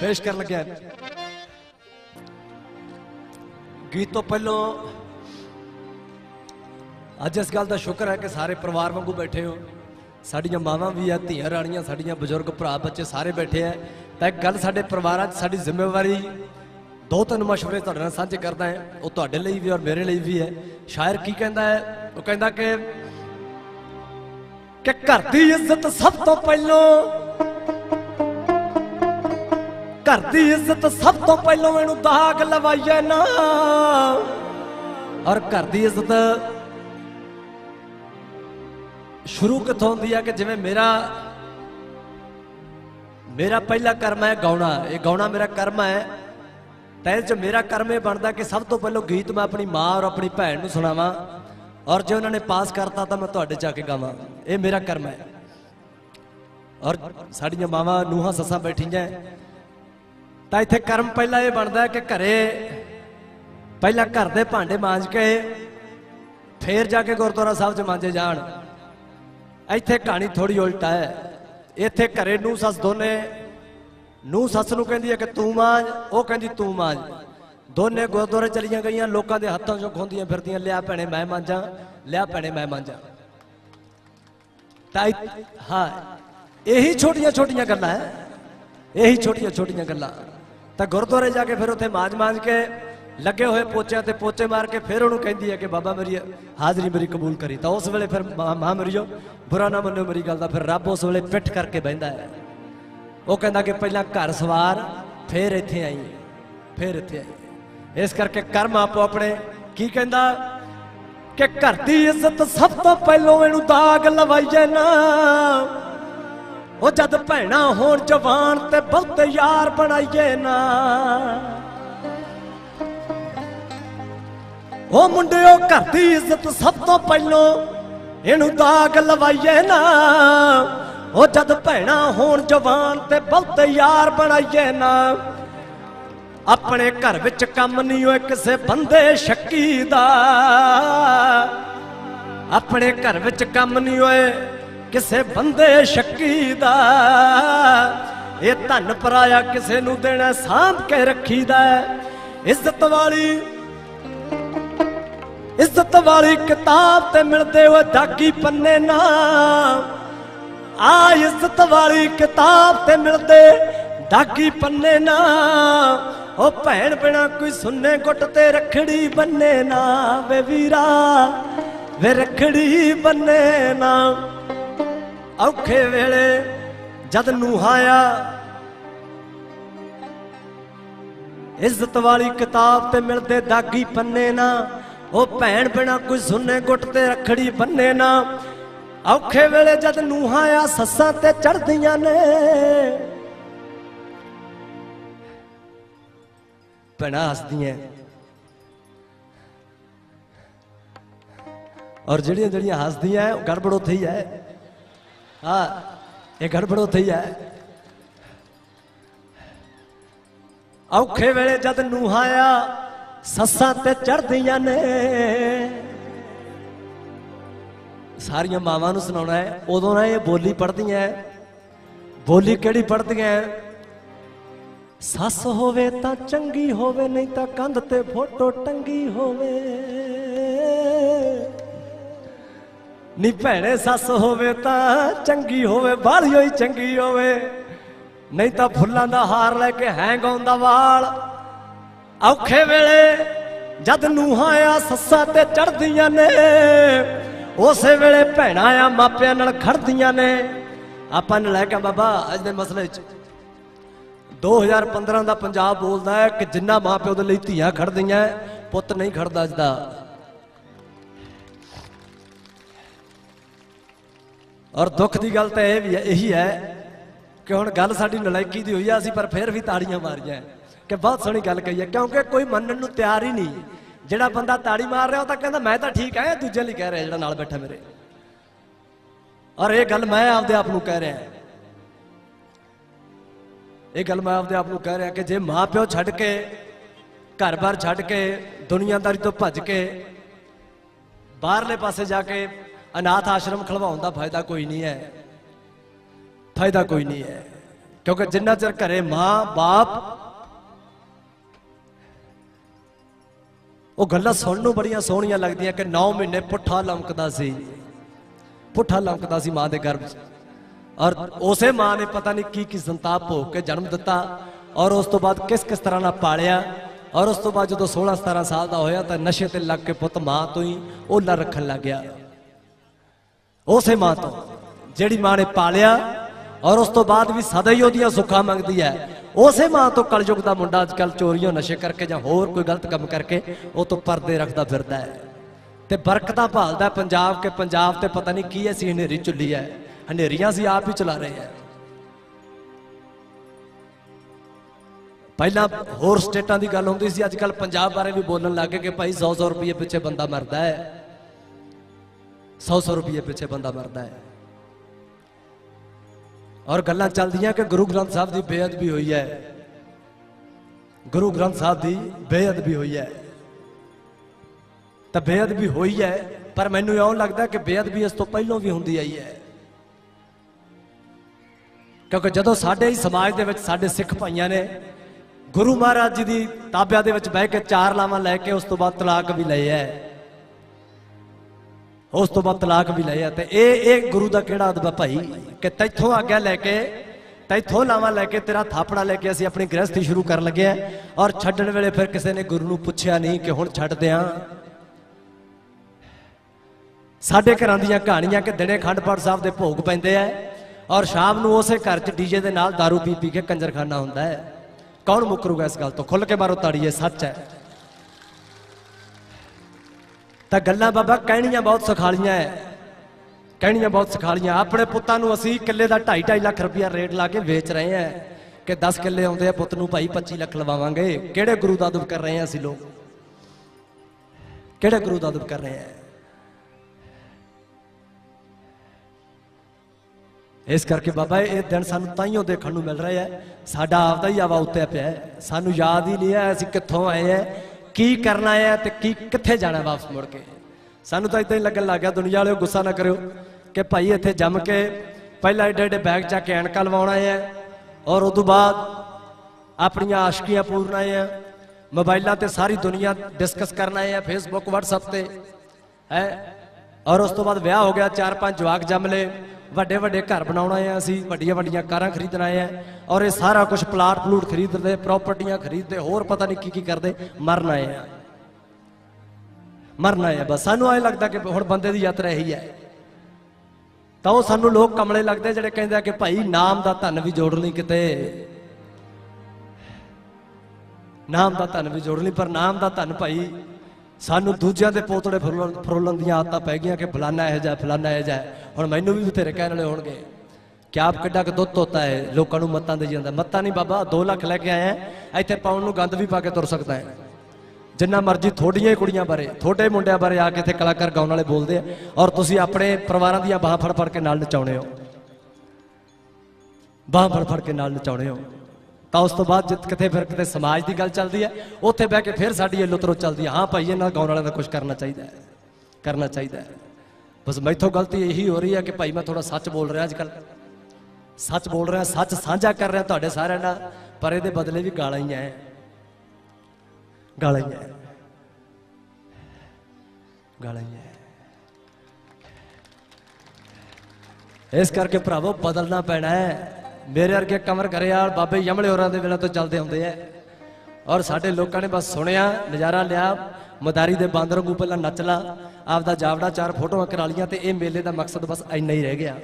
ਪੇਸ਼ ਕਰਨ ਲੱਗਿਆ। ਗੀਤ ਤੋਂ ਪਹਿਲਾਂ ਅੱਜ ਇਸ ਗੱਲ ਦਾ ਸ਼ੁਕਰ ਹੈ ਕਿ ਸਾਰੇ ਪਰਿਵਾਰ ਵਾਂਗੂ ਬੈਠੇ ਹੋ। ਸਾਡੀਆਂ ਮਾਵਾਂ ਵੀ ਆ, ਧੀਆਂ ਰਾਣੀਆਂ, ਸਾਡੀਆਂ ਬਜ਼ੁਰਗ ਭਰਾ ਬੱਚੇ ਸਾਰੇ ਬੈਠੇ ਆ। ਤਾਂ ਇੱਕ ਗੱਲ ਸਾਡੇ ਪਰਿਵਾਰਾਂ 'ਚ ਸਾਡੀ ਜ਼ਿੰਮੇਵਾਰੀ ਦੋ ਤਿੰਨ ਮਸ਼ਵਰੇ ਤੁਹਾਡੇ ਨਾਲ ਸਾਂਝੇ ਕਰਦਾ ਹਾਂ। ਉਹ ਤੁਹਾਡੇ ਲਈ ਵੀ ਔਰ ਮੇਰੇ ਲਈ ਵੀ ਹੈ। ਸ਼ਾਇਰ ਕੀ ਕਹਿੰਦਾ ਹੈ? ਉਹ ਕਹਿੰਦਾ ਕਿ ਕਿ ਘਰ ਦੀ ਇੱਜ਼ਤ ਸਭ ਤੋਂ ਪਹਿਲਾਂ ਘਰ ਦੀ ਇੱਜ਼ਤ ਸਭ ਤੋਂ ਪਹਿਲਾਂ ਇਹਨੂੰ ਦਾਗ ਲਵਾਈਏ ਨਾ। ਔਰ ਘਰ ਦੀ ਇੱਜ਼ਤ ਸ਼ੁਰੂ ਕਿੱਥੋਂ ਹੁੰਦੀ ਆ ਕਿ ਜਿਵੇਂ ਮੇਰਾ ਮੇਰਾ ਪਹਿਲਾ ਕਰਮ ਹੈ ਗਾਉਣਾ। ਇਹ ਗਾਉਣਾ ਮੇਰਾ ਕਰਮ ਹੈ। ਤਾਂ ਇਹ ਚ ਮੇਰਾ ਕਰਮ ਇਹ ਬਣਦਾ ਕਿ ਸਭ ਤੋਂ ਪਹਿਲਾਂ ਗੀਤ ਮੈਂ ਆਪਣੀ ਮਾਂ ਔਰ ਆਪਣੀ ਭੈਣ ਨੂੰ ਸੁਣਾਵਾਂ। ਔਰ ਜੇ ਉਹਨਾਂ ਨੇ ਪਾਸ ਕਰਤਾ ਤਾਂ ਮੈਂ ਤੁਹਾਡੇ ਚ ਆ ਕੇ ਗਾਵਾਂ। ਇਹ ਮੇਰਾ ਕਰਮ ਹੈ। ਔਰ ਸਾਡੀਆਂ ਮਾਵਾਂ ਨੂਹਾਂ ਸੱਸਾਂ ਬੈਠੀਆਂ। ਤਾਂ ਇੱਥੇ ਕਰਮ ਪਹਿਲਾਂ ਇਹ ਬਣਦਾ ਕਿ ਘਰੇ ਪਹਿਲਾਂ ਘਰ ਦੇ ਭਾਂਡੇ ਮਾਂਜ ਕੇ ਫੇਰ ਜਾ ਕੇ ਗੁਰਦੁਆਰਾ ਸਾਹਿਬ 'ਚ ਮਾਂਜੇ ਜਾਣ। ਇੱਥੇ ਕਹਾਣੀ ਥੋੜੀ ਉਲਟਾ ਹੈ। ਇੱਥੇ ਘਰੇ ਨੂੰ ਸੱਸ ਦੋਨੇ ਨੂੰ ਸੱਸ ਨੂੰ ਕਹਿੰਦੀ ਹੈ ਕਿ ਤੂੰ ਮਾਂਜ, ਉਹ ਕਹਿੰਦੀ ਤੂੰ ਮਾਂਜ। ਦੋਨੇ ਗੁਰਦੁਆਰੇ ਚਲੀਆਂ ਗਈਆਂ, ਲੋਕਾਂ ਦੇ ਹੱਥਾਂ 'ਚੋਂ ਖੋਂਦੀਆਂ ਫਿਰਦੀਆਂ, ਲਿਆ ਭੈਣੇ ਮੈਂ ਮਾਂਜਾਂ, ਲਿਆ ਭੈਣੇ ਮੈਂ ਮਾਂਜਾਂ। ਤਾਂ ਹਾਂ, ਇਹੀ ਛੋਟੀਆਂ ਛੋਟੀਆਂ ਗੱਲਾਂ ਹੈ। ਇਹੀ ਛੋਟੀਆਂ ਛੋਟੀਆਂ ਗੱਲਾਂ। ਤਾਂ ਗੁਰਦੁਆਰੇ ਜਾ ਕੇ ਫਿਰ ਉੱਥੇ ਮਾਜ ਮਾਜ ਕੇ ਲੱਗੇ ਹੋਏ ਪੋਚਿਆਂ ਤੇ ਪੋਚੇ ਮਾਰ ਕੇ ਫਿਰ ਉਹਨੂੰ ਕਹਿੰਦੀ ਹੈ ਕਿ ਬਾਬਾ ਮੇਰੀ ਹਾਜ਼ਰੀ ਮੇਰੀ ਕਬੂਲ ਕਰੀ। ਤਾਂ ਉਸ ਵੇਲੇ ਫਿਰ ਮਾਂ ਮਾਂ ਮੇਰੀਓ, ਬੁਰਾ ਨਾ ਮੰਨਿਓ ਮੇਰੀ ਗੱਲ ਦਾ ਫਿਰ ਰੱਬ ਉਸ ਵੇਲੇ ਪਿੱਠ ਕਰਕੇ ਬਹਿੰਦਾ ਹੈ। ਉਹ ਕਹਿੰਦਾ ਕਿ ਪਹਿਲਾਂ ਘਰ ਸਵਾਰ, ਫਿਰ ਇੱਥੇ ਆਈ, ਫਿਰ ਇੱਥੇ ਆਈ। ਇਸ ਕਰਕੇ ਕਰਮ ਆਪੋ ਆਪਣੇ ਕੀ ਕਹਿੰਦਾ? ਕਿ ਘਰ ਦੀ ਇੱਜ਼ਤ ਸਭ ਤੋਂ ਪਹਿਲਾਂ ਇਹਨੂੰ ਦਾਗ ਲਵਾਈਏ ਨਾ। ਉਹ ਜਦ ਭੈਣਾ ਹੋਣ ਜਵਾਨ ਤੇ ਬਹੁਤ ਯਾਰ ਬਣਾਈਏ ਨਾ। ਉਹ ਮੁੰਡਿਓ ਘਰ ਦੀ ਇੱਜ਼ਤ ਸਭ ਤੋਂ ਪਹਿਲੋਂ ਇਹਨੂੰ ਦਾਗ ਲਵਾਈਏ ਨਾ। ਉਹ ਜਦ ਭੈਣਾ ਹੋਣ ਜਵਾਨ ਤੇ ਬਹੁਤ ਯਾਰ ਬਣਾਈਏ ਨਾ। ਆਪਣੇ ਘਰ ਵਿੱਚ ਕੰਮ ਨਹੀਂ ਹੋਏ ਕਿਸੇ ਬੰਦੇ ਸ਼ੱਕੀ ਦਾ। ਆਪਣੇ ਘਰ ਵਿੱਚ ਕੰਮ ਨਹੀਂ ਹੋਏ ਕਿਸੇ ਬੰਦੇ ਸ਼ੱਕੀ ਦਾ। ਇਹ ਧਨ ਪਰਾਇਆ ਕਿਸੇ ਨੂੰ ਦੇਣਾ ਸਾਂਭ ਕੇ ਰੱਖੀਦਾ ਹੈ। ਇੱਜ਼ਤ ਵਾਲੀ ਇੱਜ਼ਤ ਵਾਲੀ ਕਿਤਾਬ ਤੇ ਮਿਲਦੇ ਹੋਏ ਦਾਗੀ ਪੰਨੇ ਨਾ। ਆ ਇੱਜ਼ਤ ਵਾਲੀ ਕਿਤਾਬ ਤੇ ਮਿਲਦੇ ਦਾਗੀ ਪੰਨੇ ਨਾ। ਉਹ ਭੈਣ ਬਿਨਾ ਕੋਈ ਸੁੰਨੇ ਗੁੱਟ ਤੇ ਰਖੜੀ ਬੰਨੇ ਨਾ। ਵੇ ਵੀਰਾ, ਵੇ ਰਖੜੀ ਬੰਨੇ ਨਾ। ਔਖੇ ਵੇਲੇ ਜਦ ਨੂੰ ਆਇਆ, ਇੱਜ਼ਤ ਵਾਲੀ ਕਿਤਾਬ ਤੇ ਮਿਲਦੇ ਦਾਗੀ ਪੰਨੇ ਨਾ, ਉਹ ਭੈਣ ਬਿਨਾ ਕੋਈ ਸੁੰਨੇ ਗੁੱਟ ਤੇ ਰਖੜੀ ਬੰਨੇ ਨਾ। ਔਖੇ ਵੇਲੇ ਜਦ ਨੂੰਹਾਂ ਆ ਸੱਸਾਂ ਤੇ ਚੜਦੀਆਂ ਨੇ। ਭੈਣਾਂ ਹੱਸਦੀਆਂ। ਔਰ ਜਿਹੜੀਆਂ ਜਿਹੜੀਆਂ ਹੱਸਦੀਆਂ ਗੜਬੜ ਉੱਥੇ ਹੀ ਹੈ। ਹਾਂ, ਇਹ ਗੜਬੜ ਉੱਥੇ ਹੀ ਹੈ। ਔਖੇ ਵੇਲੇ ਜਦ ਨੂੰਹਾਂ ਆ, ਸੱਸਾਂ ਤੇ ਚੜਦੀਆਂ ਨੇ। ਸਾਰੀਆਂ ਮਾਵਾਂ ਨੂੰ ਸੁਣਾਉਣਾ ਹੈ, ਉਦੋਂ ਨਾ ਇਹ ਬੋਲੀ ਪੜਦੀਆਂ ਬੋਲੀ ਕਿਹੜੀ ਪੜਦੀਆਂ ਸੱਸ ਹੋਵੇ ਤਾਂ ਚੰਗੀ ਹੋਵੇ, ਨਹੀਂ ਤਾਂ ਕੰਧ ਤੇ ਫੋਟੋ ਟੰਗੀ ਹੋਵੇ। ਨੀ ਭੈਣੇ ਸੱਸ ਹੋਵੇ ਤਾਂ ਚੰਗੀ ਹੋਵੇ ਬਾਹਲੀ ਹੋਈ ਚੰਗੀ ਹੋਵੇ। ਨਹੀਂ ਤਾਂ ਫੁੱਲਾਂ ਦਾ ਹਾਰ ਲੈ ਕੇ ਹੈਂਗ ਆਉਂਦਾ ਵਾਲ। ਔਖੇ ਵੇਲੇ ਜਦ ਨੂੰਹਾਂ ਆ, ਸੱਸਾਂ ਤੇ ਚੜਦੀਆਂ ਨੇ। ਉਸੇ ਵੇਲੇ ਭੈਣਾਂ ਆ, ਮਾਪਿਆਂ ਨਾਲ ਖੜਦੀਆਂ ਨੇ। ਆਪਾਂ ਨੇ ਲੈ ਕੇ ਬਾਬਾ, ਅੱਜ ਦੇ ਮਸਲੇ 'ਚ 2015 ਦਾ ਪੰਜਾਬ ਬੋਲਦਾ ਹੈ ਕਿ ਜਿੰਨਾ ਮਾਪਿਓ ਦੇ ਲਈ ਧੀਆਂ ਖੜਦੀਆਂ ਪੁੱਤ ਨਹੀਂ ਖੜਦਾ ਅੱਜ ਦਾ। ਔਰ ਦੁੱਖ ਦੀ ਗੱਲ ਤਾਂ ਇਹ ਵੀ ਹੈ, ਇਹੀ ਹੈ ਕਿ ਹੁਣ ਗੱਲ ਸਾਡੀ ਨਲਾਇਕੀ ਦੀ ਹੋਈ ਆ, ਅਸੀਂ ਪਰ ਫਿਰ ਵੀ ਤਾੜੀਆਂ ਮਾਰੀਆਂ। ਕਿ ਬਹੁਤ ਸੋਹਣੀ ਗੱਲ ਕਹੀ ਹੈ, ਕਿਉਂਕਿ ਕੋਈ ਮੰਨਣ ਨੂੰ ਤਿਆਰ ਹੀ ਨਹੀਂ। ਜਿਹੜਾ ਬੰਦਾ ਤਾੜੀ ਮਾਰ ਰਿਹਾ, ਉਹ ਤਾਂ ਕਹਿੰਦਾ, ਮੈਂ ਤਾਂ ਠੀਕ ਐ ਦੂਜੇ ਲਈ ਕਹਿ ਰਿਹਾ, ਜਿਹੜਾ ਨਾਲ ਬੈਠਾ ਮੇਰੇ। ਔਰ ਇਹ ਗੱਲ ਮੈਂ ਆਪਦੇ ਆਪ ਨੂੰ ਕਹਿ ਰਿਹਾ। ਇਹ ਗੱਲ ਮੈਂ ਆਪਦੇ ਆਪ ਨੂੰ ਕਹਿ ਰਿਹਾ ਕਿ ਜੇ ਮਾਂ ਪਿਓ ਛੱਡ ਕੇ, ਘਰ-ਬਾਰ ਛੱਡ ਕੇ, ਦੁਨੀਆਦਾਰੀ ਤੋਂ ਭੱਜ ਕੇ, ਬਾਹਰਲੇ ਪਾਸੇ ਜਾ ਕੇ ਅਨਾਥ ਆਸ਼ਰਮ ਖਲਵਾਉਣ ਦਾ ਫਾਇਦਾ ਕੋਈ ਨਹੀਂ ਹੈ। ਫਾਇਦਾ ਕੋਈ ਨਹੀਂ ਹੈ। ਕਿਉਂਕਿ ਜਿੰਨਾ ਚਿਰ ਘਰੇ ਮਾਂ, ਬਾਪ, ਉਹ ਗੱਲਾਂ ਸੁਣਨ ਨੂੰ ਬੜੀਆਂ ਸੋਹਣੀਆਂ ਲੱਗਦੀਆਂ ਕਿ 9 ਮਹੀਨੇ ਪੁੱਠਾ ਲੰਕਦਾ ਸੀ। ਪੁੱਠਾ ਲੰਕਦਾ ਸੀ ਮਾਂ ਦੇ ਗਰਭ 'ਚ। ਔਰ ਉਸੇ ਮਾਂ ਨੇ ਪਤਾ ਨਹੀਂ ਕੀ ਕੀ ਸੰਤਾਪ ਭੋਗ ਕੇ ਜਨਮ ਦਿੱਤਾ ਔਰ ਉਸ ਤੋਂ ਬਾਅਦ ਕਿਸ ਕਿਸ ਤਰ੍ਹਾਂ ਨਾਲ ਪਾਲਿਆ ਔਰ ਉਸ ਤੋਂ ਬਾਅਦ ਜਦੋਂ 16 17 ਸਾਲ ਦਾ ਹੋਇਆ ਤਾਂ ਨਸ਼ੇ ਤੇ ਲੱਗ ਕੇ ਪੁੱਤ ਮਾਂ ਤੋਂ ਹੀ ਓਲਾ ਰੱਖਣ ਲੱਗ ਗਿਆ। ਉਸੇ ਮਾਂ ਤੋਂ, ਜਿਹੜੀ ਮਾਂ ਨੇ ਪਾਲਿਆ ਔਰ ਉਸ ਤੋਂ ਬਾਅਦ ਵੀ ਸਦਾ ਹੀ ਉਹਦੀਆਂ ਸੁੱਖਾਂ ਮੰਗਦੀ ਹੈ। ਉਸੇ ਮਾਂ ਤੋਂ ਕਲਯੁਗ ਦਾ ਮੁੰਡਾ ਅੱਜ ਕੱਲ ਚੋਰੀਆਂ ਨਸ਼ੇ ਕਰਕੇ ਜਾਂ ਹੋਰ ਕੋਈ ਗਲਤ ਕੰਮ ਕਰਕੇ ਉਹ ਤੋਂ ਪਰਦੇ ਰੱਖਦਾ ਫਿਰਦਾ ਹੈ। ਤੇ ਬਰਕਤਾਂ ਭਾਲਦਾ ਪੰਜਾਬ ਕੇ, ਪੰਜਾਬ ਤੇ ਪਤਾ ਨਹੀਂ ਕੀ ਐਸੀ ਹਨੇਰੀ ਚੁੱਲੀ ਹੈ। ਹਨੇਰੀਆਂ ਸੀ ਆਪ ਹੀ ਚਲਾ ਰਹੇ ਹੈ। ਪਹਿਲਾਂ ਹੋਰ ਸਟੇਟਾਂ ਦੀ ਗੱਲ ਹੁੰਦੀ ਸੀ ਅੱਜ ਕੱਲ ਪੰਜਾਬ ਬਾਰੇ ਵੀ ਬੋਲਣ ਲੱਗੇ ਕਿ ਭਾਈ 100 100 ਰੁਪਏ ਪਿੱਛੇ ਬੰਦਾ ਮਰਦਾ ਹੈ। 100 100 ਰੁਪਏ ਪਿੱਛੇ ਬੰਦਾ ਮਰਦਾ ਹੈ। ਔਰ ਗੱਲਾਂ ਚੱਲਦੀਆਂ ਕਿ ਗੁਰੂ ਗ੍ਰੰਥ ਸਾਹਿਬ ਦੀ ਬੇਅਦਬੀ ਹੋਈ ਹੈ। ਗੁਰੂ ਗ੍ਰੰਥ ਸਾਹਿਬ ਦੀ ਬੇਅਦਬੀ ਹੋਈ ਹੈ। ਤਾਂ ਬੇਅਦਬੀ ਹੋਈ ਹੈ, ਪਰ ਮੈਨੂੰ ਇਉਂ ਲੱਗਦਾ ਕਿ ਬੇਅਦਬੀ ਇਸ ਤੋਂ ਪਹਿਲਾਂ ਵੀ ਹੁੰਦੀ ਆਈ ਹੈ। ਕਿਉਂਕਿ ਜਦੋਂ ਸਾਡੇ ਹੀ ਸਮਾਜ ਦੇ ਵਿੱਚ ਸਾਡੇ ਸਿੱਖ ਭਾਈਆਂ ਨੇ ਗੁਰੂ ਮਹਾਰਾਜ ਜੀ ਦੀ ਤਾਬਿਆ ਦੇ ਵਿੱਚ ਬਹਿ ਕੇ ਚਾਰ ਲਾਵਾਂ ਲੈ ਕੇ ਉਸ ਤੋਂ ਬਾਅਦ ਤਲਾਕ ਵੀ ਲਏ ਹੈ। ਉਸ ਤੋਂ ਬਾਅਦ ਤਲਾਕ ਵੀ ਲਏ ਆ ਤੇ ਇਹ ਇਹ ਗੁਰੂ ਦਾ ਕਿਹੜਾ ਅਦਬ ਭਾਈ? ਕਿ ਤੈਥੋਂ ਆਗਿਆ ਲੈ ਕੇ, ਤੈਥੋਂ ਲਾਵਾਂ ਲੈ ਕੇ ਤੇਰਾ ਥਾਪੜਾ ਲੈ ਕੇ ਅਸੀਂ ਆਪਣੀ ਗ੍ਰਸਥੀ ਸ਼ੁਰੂ ਕਰਨ ਲੱਗੇ ਆ ਔਰ ਛੱਡਣ ਵੇਲੇ ਫਿਰ ਕਿਸੇ ਨੇ ਗੁਰੂ ਨੂੰ ਪੁੱਛਿਆ ਨਹੀਂ ਕਿ ਹੁਣ ਛੱਡ ਦਿਆਂ। ਸਾਡੇ ਘਰਾਂ ਦੀਆਂ ਕਹਾਣੀਆਂ ਕਿ ਦਿਨੇ ਖੰਡ ਪਾਠ ਸਾਹਿਬ ਦੇ ਭੋਗ ਪੈਂਦੇ ਆ ਔਰ ਸ਼ਾਮ ਨੂੰ ਉਸੇ ਘਰ 'ਚ ਡੀਜੇ ਦੇ ਨਾਲ दारू ਪੀ ਪੀ ਕੇ ਕੰਜਰਖਾਨਾ ਹੁੰਦਾ ਹੈ। ਕੌਣ ਮੁਕਰੂਗਾ ਇਸ ਗੱਲ ਤੋਂ? ਖੁੱਲ ਕੇ ਮਾਰੋ ਤਾੜੀਏ, ਸੱਚ ਹੈ। ਤਾਂ ਗੱਲਾਂ ਬਾਬਾ ਕਹਿਣੀਆਂ ਬਹੁਤ ਸਖਾਲੀਆਂ ਹੈ ਕਹਿਣੀਆਂ ਬਹੁਤ ਸਖਾਲੀਆਂ। ਆਪਣੇ ਪੁੱਤਾਂ ਨੂੰ ਅਸੀਂ ਕਿੱਲੇ ਦਾ 2.5 2.5 ਲੱਖ ਰੁਪਇਆ ਰੇਟ ਲਾ ਕੇ ਵੇਚ ਰਹੇ ਹਾਂ ਕਿ 10 ਕਿੱਲੇ ਆਉਂਦੇ ਆ, ਪੁੱਤ ਨੂੰ ਭਾਈ 25 ਲੱਖ ਲਵਾਵਾਂਗੇ। ਕਿਹੜੇ ਗੁਰੂ ਦਾ ਅਦਬ ਕਰ ਰਹੇ ਹਾਂ ਅਸੀਂ ਲੋਕ? ਕਿਹੜੇ ਗੁਰੂ ਦਾ ਅਦਬ ਕਰ ਰਹੇ ਹਾਂ ਇਸ ਕਰਕੇ ਬਾਬਾ, ਇਹ ਦਿਨ ਸਾਨੂੰ ਤਾਈਓ ਦੇਖਣ ਨੂੰ ਮਿਲ ਰਿਹਾ ਹੈ ਸਾਡਾ ਆਪਦਾ ਹੀ ਆਵਾ ਉੱਤੇ ਪਿਆ ਸਾਨੂੰ ਯਾਦ ਹੀ ਨਹੀਂ ਹੈ ਅਸੀਂ ਕਿੱਥੋਂ ਆਏ ਹੈ ਕੀ ਕਰਨਾ ਹੈ ਤੇ ਕੀ ਕਿੱਥੇ ਜਾਣਾ ਵਾਪਸ ਮੁੜ ਕੇ? ਸਾਨੂੰ ਤਾਂ ਇਦਾਂ ਹੀ ਲੱਗਣ ਲੱਗ ਗਿਆ, ਦੁਨੀਆ ਵਾਲਿਓ ਗੁੱਸਾ ਨਾ ਕਰਿਓ ਕਿ ਭਾਈ ਇੱਥੇ ਜੰਮ ਕੇ ਪਹਿਲਾਂ ਏਡੇ ਏਡੇ ਬੈਗ ਚੱਕ ਕੇ ਐਨਕਾਂ ਲਵਾਉਣਾ ਹੈ ਔਰ ਉਸ ਤੋਂ ਬਾਅਦ ਆਪਣੀਆਂ ਆਸ਼ਕੀਆਂ ਪੂਰਨਾ ਹੈ ਮੋਬਾਈਲਾਂ ਤੇ ਸਾਰੀ ਦੁਨੀਆ ਡਿਸਕਸ ਕਰਨਾ ਹੈ ਫੇਸਬੁੱਕ WhatsApp ਤੇ, ਹੈ? ਔਰ ਉਸ ਤੋਂ ਬਾਅਦ ਵਿਆਹ ਹੋ ਗਿਆ, ਚਾਰ ਪੰਜ ਜਵਾਕ ਜੰਮ ਲਏ। ਵੱਡੇ ਵੱਡੇ ਘਰ ਬਣਾਉਣ ਆਏ ਆ ਅਸੀਂ ਵੱਡੀਆਂ ਵੱਡੀਆਂ ਕਾਰਾਂ ਖਰੀਦਣ ਆਏ ਆ ਔਰ ਇਹ ਸਾਰਾ ਕੁਝ ਪਲਾਟ ਪਲੂਟ ਖਰੀਦਦੇ ਪ੍ਰਾਪਰਟੀਆਂ ਖਰੀਦਦੇ, ਹੋਰ ਪਤਾ ਨਹੀਂ ਕੀ ਕੀ ਕਰਦੇ, ਮਰਨ ਆਏ ਆ ਮਰਨਾ ਆਏ ਆ ਬਸ। ਸਾਨੂੰ ਐ ਲੱਗਦਾ ਕਿ ਹੁਣ ਬੰਦੇ ਦੀ ਯਾਤਰਾ ਇਹੀ ਹੈ। ਤਾਂ ਉਹ ਸਾਨੂੰ ਲੋਕ ਕਮਲੇ ਲੱਗਦੇ ਜਿਹੜੇ ਕਹਿੰਦੇ ਆ ਕਿ ਭਾਈ ਨਾਮ ਦਾ ਧਨ ਵੀ ਜੋੜ ਲਈ ਕਿਤੇ। ਨਾਮ ਦਾ ਧਨ ਵੀ ਜੋੜ ਲਈ, ਪਰ ਨਾਮ ਦਾ ਧਨ ਭਾਈ ਸਾਨੂੰ ਦੂਜਿਆਂ ਦੇ ਪੋਤੜੇ ਫਰੋਲਣ ਫਰੋਲਣ ਦੀਆਂ ਆਦਤਾਂ ਪੈ ਗਈਆਂ ਕਿ ਫਲਾਨਾ ਇਹ ਜਾ ਫਲਾਨਾ ਇਹ ਜਾ ਹੁਣ ਮੈਨੂੰ ਵੀ ਬਥੇਰੇ ਕਹਿਣ ਵਾਲੇ ਹੋਣਗੇ ਕਿ ਆਪ ਕਿੱਡਾ ਕੁ ਦੁੱਧ ਤੋਤਾ ਹੈ, ਲੋਕਾਂ ਨੂੰ ਮੱਤਾਂ ਦੇ ਜਾਂਦਾ। ਮੱਤਾਂ ਨਹੀਂ ਬਾਬਾ 2 ਲੱਖ ਲੈ ਕੇ ਆਇਆ ਇੱਥੇ ਪਾਉਣ ਨੂੰ ਗੰਦ ਵੀ ਪਾ ਕੇ ਤੁਰ ਸਕਦਾ ਹੈ। ਜਿੰਨਾ ਮਰਜ਼ੀ ਥੋੜੀਆਂ ਹੀ ਕੁੜੀਆਂ ਬਾਰੇ, ਥੋੜੇ ਮੁੰਡਿਆਂ ਬਾਰੇ ਆ ਕੇ ਇੱਥੇ ਕਲਾਕਾਰ ਗਾਉਣ ਵਾਲੇ ਬੋਲਦੇ ਆ। ਔਰ ਤੁਸੀਂ ਆਪਣੇ ਪਰਿਵਾਰਾਂ ਦੀਆਂ ਬਾਹਾਂ ਫੜ ਫੜ ਕੇ ਨਾਲ ਨਚਾਉਣੇ ਹੋ। ਬਾਹਾਂ ਫੜ ਫੜ ਕੇ ਨਾਲ ਨਚਾਉਣੇ ਹੋ। ਤਾਂ ਉਸ ਤੋਂ ਬਾਅਦ ਜਿੱਤ ਕਿਤੇ ਫਿਰ ਕਿਤੇ ਸਮਾਜ ਦੀ ਗੱਲ ਚੱਲਦੀ ਹੈ, ਉੱਥੇ ਬਹਿ ਕੇ ਫਿਰ ਸਾਡੀ ਇਹ ਲੁਤਰੋ ਚੱਲਦੀ ਹੈ। ਹਾਂ ਭਾਈ, ਇਹਨਾਂ ਗਾਉਣ ਵਾਲਿਆਂ ਦਾ ਕੁਝ ਕਰਨਾ ਚਾਹੀਦਾ ਹੈ, ਕਰਨਾ ਚਾਹੀਦਾ ਹੈ। ਬਸ ਮੈਥੋਂ ਗਲਤੀ ਇਹੀ ਹੋ ਰਹੀ ਹੈ ਕਿ ਭਾਈ ਮੈਂ ਥੋੜਾ ਸੱਚ ਬੋਲ ਰਿਹਾ ਅੱਜ ਕੱਲ ਸੱਚ ਬੋਲ ਰਿਹਾ, ਸੱਚ ਸਾਂਝਾ ਕਰ ਰਿਹਾ ਤੁਹਾਡੇ ਸਾਰਿਆਂ ਨਾਲ, ਪਰ ਇਹਦੇ ਬਦਲੇ ਵੀ ਗਾਲਾਂ ਹੀ ਐ ਗਾਲਾਂ ਹੀ ਐ ਗਾਲਾਂ ਹੀ ਐ ਇਸ ਕਰਕੇ ਭਰਾਵੋ, ਬਦਲਣਾ ਪੈਣਾ ਹੈ। ਮੇਰੇ ਵਰਗੇ ਕਮਰ ਘਰਿਆਲ ਬਾਬੇ ਯਮਲੇ ਹੋਰਾਂ ਦੇ ਵੇਲੇ ਤੋਂ ਚੱਲਦੇ ਹੁੰਦੇ ਐ। ਔਰ ਸਾਡੇ ਲੋਕਾਂ ਨੇ ਬਸ ਸੁਣਿਆ, ਨਜ਼ਾਰਾ ਲਿਆ, ਮਦਾਰੀ ਦੇ ਬਾਂਦਰ ਵਾਂਗੂ ਪਹਿਲਾਂ ਨੱਚ ਲਾ, ਆਪਦਾ ਜਾਵੜਾ ਚਾਰ ਫੋਟੋਆਂ ਕਰਾ ਲੀਆਂ ਤੇ ਇਹ ਮੇਲੇ ਦਾ ਮਕਸਦ ਬਸ ਇੰਨਾ ਹੀ ਰਹਿ ਗਿਆ।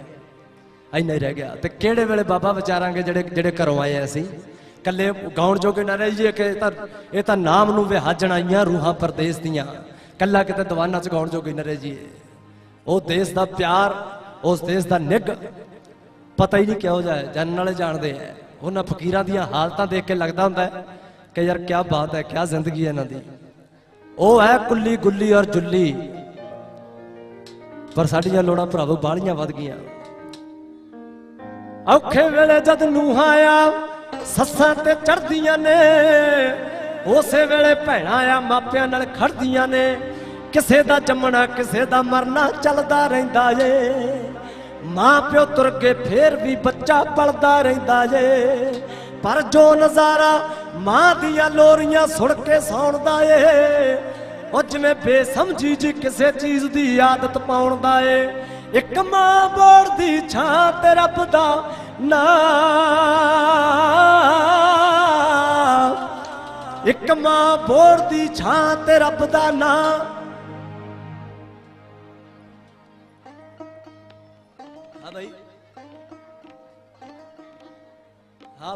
ਇੰਨਾ ਹੀ ਰਹਿ ਗਿਆ। ਤੇ ਕਿਹੜੇ ਵੇਲੇ ਬਾਬਾ ਵਿਚਾਰਾਂਗੇ ਜਿਹੜੇ ਜਿਹੜੇ ਘਰੋਂ ਆਏ ਆ ਅਸੀਂ? ਕੱਲੇ ਗਾਉਣ ਜੋਗੇ ਨਾ ਰਹਿ ਜੀ ਕਿ ਇਹ ਤਾਂ ਇਹ ਤਾਂ ਨਾਮ ਨੂੰ ਵਿਹਾਜਣ ਆਈਆਂ ਰੂਹਾਂ ਪਰਦੇਸ ਦੀਆਂ। ਕੱਲਾ ਕਿਤੇ ਦੀਵਾਨਾਂ ਚ ਗਾਉਣ ਜੋਗੇ ਨਾ ਰਹਿ ਜੀ ਉਹ ਦੇਸ਼ ਦਾ ਪਿਆਰ, ਉਸ ਦੇਸ਼ ਦਾ ਨਿੱਘ ਪਤਾ ਹੀ ਨਹੀਂ ਕਿਹੋ ਜਿਹਾ ਹੈ ਜਨਨ ਵਾਲੇ ਜਾਣਦੇ ਆ। ਉਹਨਾਂ ਫਕੀਰਾਂ ਦੀਆਂ ਹਾਲਤਾਂ ਦੇਖ ਕੇ ਲੱਗਦਾ ਹੁੰਦਾ ਕਿ ਯਾਰ ਕੀ ਬਾਤ ਹੈ ਕੀ ਜ਼ਿੰਦਗੀ ਹੈ ਇਹਨਾਂ ਦੀ। ਉਹ ਹੈ ਕੁੱਲੀ ਗੁੱਲੀ ਔਰ ਜੁੱਲੀ। ਪਰ ਸਾਡੀਆਂ ਲੋੜਾਂ ਭਰਾਵੋ ਬਾਹਲੀਆਂ ਵੱਧ ਗਈਆਂ। ਔਖੇ ਵੇਲੇ ਜਦ ਨੂਹਾਂ ਆ ਸੱਸਾਂ ਤੇ ਚੜਦੀਆਂ ਨੇ। ਉਸੇ ਵੇਲੇ ਭੈਣਾਂ ਆ ਮਾਪਿਆਂ ਨਾਲ ਖੜਦੀਆਂ ਨੇ। ਕਿਸੇ ਦਾ ਜੰਮਣਾ, ਕਿਸੇ ਦਾ ਮਰਨਾ, ਚੱਲਦਾ ਰਹਿੰਦਾ ਏ। ਮਾਂ ਪਿਓ ਤੁਰ ਕੇ ਫੇਰ ਵੀ ਬੱਚਾ ਪਲਦਾ ਰਹਿੰਦਾ ਏ ਪਰ ਜੋ ਨਜ਼ਾਰਾ ਮਾਂ ਦੀਆਂ ਲੋਰੀਆਂ ਸੁਣ ਕੇ ਸੌਣਦਾ ਏ, ਉਹ ਜਿਵੇਂ ਬੇਸਮਝੀ ਜੀ ਕਿਸੇ ਚੀਜ਼ ਦੀ ਆਦਤ ਪਾਉਣ ਦਾ ਏ। ਇੱਕ ਮਾਂ ਬੋੜਦੀ ਛਾਂ ਤੇ ਰੱਬ ਦਾ ਨਾਂ। ਇੱਕ ਮਾਂ ਬੋੜਦੀ ਛਾਂ ਤੇ ਰੱਬ ਦਾ ਨਾਂ।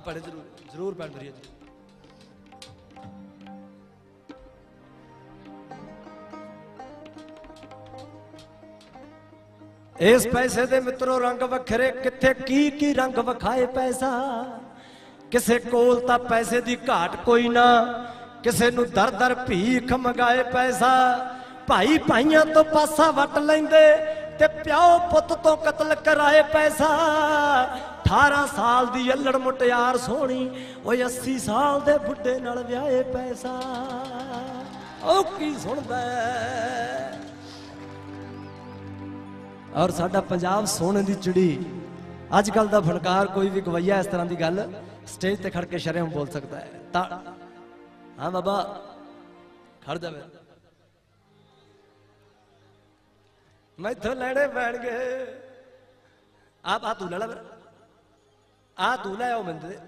ਪੜ੍ਹੇ ਜ਼ਰੂਰ ਜ਼ਰੂਰ ਪੜ੍ਹ ਦਰੀਏ ਜੀ। ਇਸ ਪੈਸੇ ਦੇ ਮਿੱਤਰੋ, ਰੰਗ ਵੱਖਰੇ, ਕਿੱਥੇ ਕੀ ਕੀ ਰੰਗ ਵਿਖਾਏ ਪੈਸਾ? ਕਿਸੇ ਕੋਲ ਤਾਂ ਪੈਸੇ ਦੀ ਘਾਟ ਕੋਈ ਨਾ, ਕਿਸੇ ਨੂੰ ਦਰ ਦਰ ਭੀਖ ਮੰਗਾਏ ਪੈਸਾ। ਭਾਈ ਭਾਈਆਂ ਤੋਂ ਪਾਸਾ ਵੱਟ ਲੈਂਦੇ ਤੇ ਪਿਓ ਪੁੱਤ ਤੋਂ ਕਤਲ ਕਰਾਏ ਪੈਸਾ। 18 ਸਾਲ ਦੀ ਅਲੜ ਮੁਟਿਆਰ ਸੋਹਣੀ, ਓਏ 80 ਸਾਲ ਦੇ ਬੁੱਢੇ ਨਾਲ ਵਿਆਹੇ ਪੈਸਾ। ਉਹ ਕੀ ਸੁਣਦਾ ਔਰ ਸਾਡਾ ਪੰਜਾਬ ਸੋਨੇ ਦੀ ਚਿੜੀ। ਅੱਜ ਕੱਲ ਦਾ ਫਨਕਾਰ ਕੋਈ ਵੀ ਗਵਈਆ ਇਸ ਤਰ੍ਹਾਂ ਦੀ ਗੱਲ ਸਟੇਜ ਤੇ ਖੜ ਕੇ ਸ਼ਰਮ ਬੋਲ ਸਕਦਾ ਹੈ। ਤਾਂ ਹਾਂ ਬਾਬਾ, ਖੜ ਜਾਵੇ ਮੈਥੋਂ ਲੈਣੇ ਪੈਣਗੇ। ਆਪ ਆ ਤੂੰ ਲੈ ਲੈ ਆ ਤੂੰ ਲੈ ਆਓ ਮੈਨੂੰ ਦੇ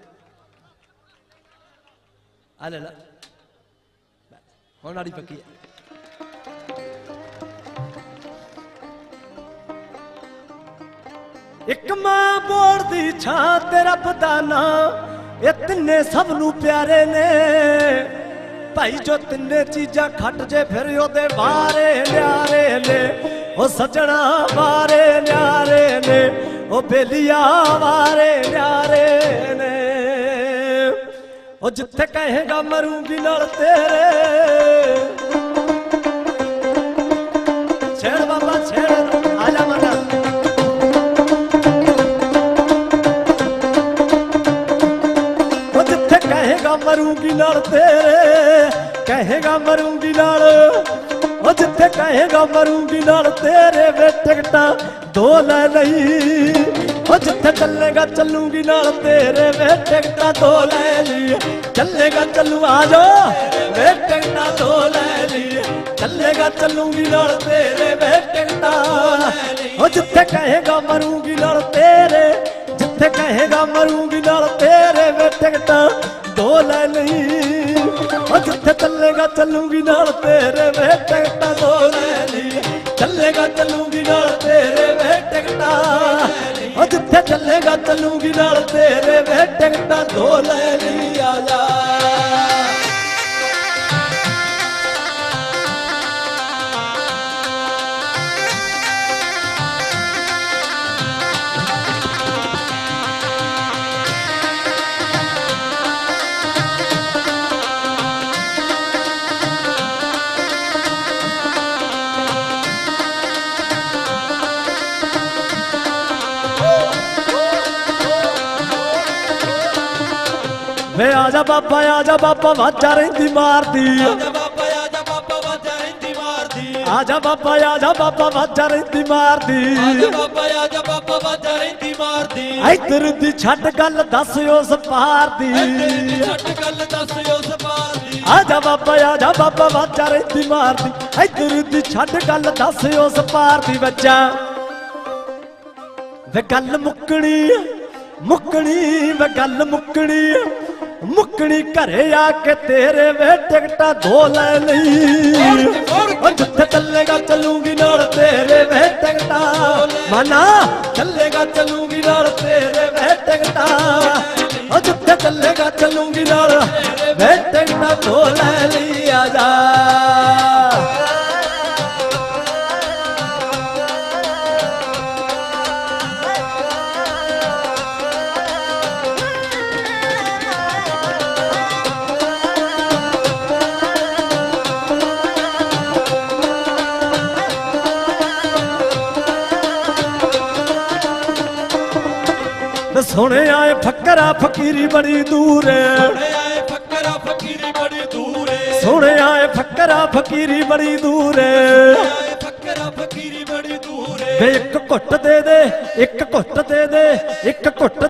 ਇੱਕ ਮਾਂ ਬੋੜ ਛਾਂ ਤੇ ਰੱਬ ਦਾ ਨਾਂ ਇਹ ਤਿੰਨੇ ਸਭ ਨੂੰ ਪਿਆਰੇ ਨੇ। ਭਾਈ ਜੋ ਤਿੰਨੇ ਚੀਜ਼ਾਂ ਖੱਟ ਜੇ ਫਿਰ ਉਹਦੇ ਵਾਰੇ ਨਿਆਰੇ ਨੇ। ਉਹ ਸਜਣਾ ਬਾਰੇ ਨਿਆਰੇ ਨੇ। ਉਹ ਬੇਲੀਆ ਵਾਰੇ ਪਿਆਰੇ ਨੇ। ਉਹ ਜਿੱਥੇ ਕਹੇਗਾ ਮਰੂੰਗੀ ਨਾਲ ਤੇਰੇ। ਛੇੜ ਬਾਬਾ, ਛੇੜ। ਆ ਜਾ ਮਨਾ ਉਹ ਜਿੱਥੇ ਕਹੇਗਾ ਮਰੂੰਗੀ ਨਾਲ ਤੇਰੇ। ਕਹੇਗਾ ਮਰੂੰਗੀ ਨਾਲ ਉਹ ਜਿੱਥੇ ਕਹੇਗਾ ਮਰੂੰਗੀ ਨਾਲ ਤੇਰੇ ਵੇ ਟਿਕਟਾਂ ਦੋ ਲੈ ਲਈ। ਉਹ ਜਿੱਥੇ ਚੱਲੇਗਾ ਚੱਲੂਗੀ ਨਾਲ ਤੇਰੇ ਵੇ ਟਿਕਟਾਂ ਦੋ ਲੈ ਲਈ। ਚੱਲੇਗਾ ਚੱਲੂ, ਆ ਜਾ। ਵੇ ਟਿਕਟਾਂ ਦੋ ਲੈ ਲਈ। ਚੱਲੇਗਾ ਚੱਲੂਗੀ ਨਾਲ ਤੇਰੇ ਵੇ ਟਿਕਟਾਂ ਉਹ ਜਿੱਥੇ ਕਹੇਗਾ ਮਰੂੰਗੀ ਨਾਲ ਤੇਰੇ, ਜਿੱਥੇ ਕਹੇਗਾ ਮਰੂੰਗੀ ਨਾਲ ਤੇਰੇ ਵੇ ਟਿਕਟਾਂ ਦੋ ਲੈ ਲਈ। ਚੱਲੇਗਾ, ਚੱਲੂਗੀ ਨਾਲ ਤੇਰੇ ਵੇ ਟਿਕਟਾਂ ਦੋ ਲੈ ਲਈ ਚੱਲੇਗਾ, ਚੱਲੂਗੀ ਨਾਲ ਤੇਰੇ ਵੇ ਟਿਕਟਾਂ। ਉਹ ਜਿੱਥੇ ਚੱਲੇਗਾ, ਚੱਲੂਗੀ ਨਾਲ ਤੇਰੇ ਵੇ ਟਿਕਟਾਂ ਦੋ ਲੈ ਲਈ ਆ ਜਾ। ਬਾਬਾ ਆ ਜਾ ਬਾਬਾ ਵਾਜਾ ਰਹਿੰਦੀ ਮਾਰਦੀ ਆਜਾ ਬਾਬਾ ਆਜਾ ਬਾਬਾ ਵਾਜਾ ਰਹਿੰਦੀ ਮਾਰਦੀ ਆ। ਜਾ ਬਾਬਾ ਆ ਜਾ ਬਾਬਾ ਵਾਜਾ ਰਹਿੰਦੀ ਮਾਰਦੀ ਆਜਾ ਬਾਬਾ ਆਜਾ ਬਾਬਾ ਵਾਜਾ ਰਹਿੰਦੀ ਮਾਰਦੀ ਇੱਧਰ ਦੀ ਛੱਡ ਗੱਲ ਦੱਸ ਉਸ ਪਾਰ ਦੀ। ਛੱਟ ਗੱਲ ਦੱਸ ਉਸ ਪਾਰਦੀ ਆ ਜਾ ਬਾਬਾ ਆ ਜਾ ਬਾਬਾ ਵਾਜਾ ਰਹਿੰਦੀ ਮਾਰਦੀ। ਇੱਧਰ ਦੀ ਛੱਡ ਗੱਲ ਦੱਸ ਉਸ ਪਾਰ ਦੀ ਬੱਚਾ। ਵੇ ਗੱਲ ਮੁੱਕਣੀ ਮੁੱਕਣੀ ਵੇ ਗੱਲ ਮੁੱਕਣੀ ਮੁੱਕਣੀ ਘਰੇ ਆ ਕੇ ਤੇਰੇ ਵੇ ਟਿਕਟਾਂ ਦੋ ਲੈ ਲਈ। ਉਹ ਜਿੱਥੇ ਚੱਲੇਗਾ ਚੱਲੂਗੀ ਨਾਲ ਤੇਰੇ ਵੇ ਟਿਕਟਾਂ। ਮਨਾ ਚੱਲੇਗਾ ਚੱਲੂਗੀ ਨਾਲ ਤੇਰੇ ਵੇ ਟਿਕਟਾਂ। ਉਹ ਜਿੱਥੇ ਚੱਲੇਗਾ ਚੱਲੂਗੀ ਨਾਲ ਵੇ ਟਿਕਟਾਂ ਦੋ ਲੈ ਲਈ ਆ ਜਾ। ਤੇ ਸੁਣਿਆ ਏ ਫੱਕਰਾ ਫਕੀਰੀ ਬੜੀ ਦੂਰ ਏ। ਓਏ ਆਏ ਫੱਕਰਾ ਫਕੀਰੀ ਬੜੀ ਦੂਰ ਏ। ਸੁਣਿਆ ਏ ਫੱਕਰਾ ਫਕੀਰੀ ਬੜੀ ਦੂਰ ਏ। ਆਏ ਫੱਕਰਾ ਫਕੀਰੀ ਬੜੀ ਦੂਰ ਏ। ਵੇ ਇੱਕ ਘੁੱਟ ਦੇ ਦੇ ਇੱਕ ਘੁੱਟ ਦੇ ਦੇ ਇੱਕ ਘੁੱਟ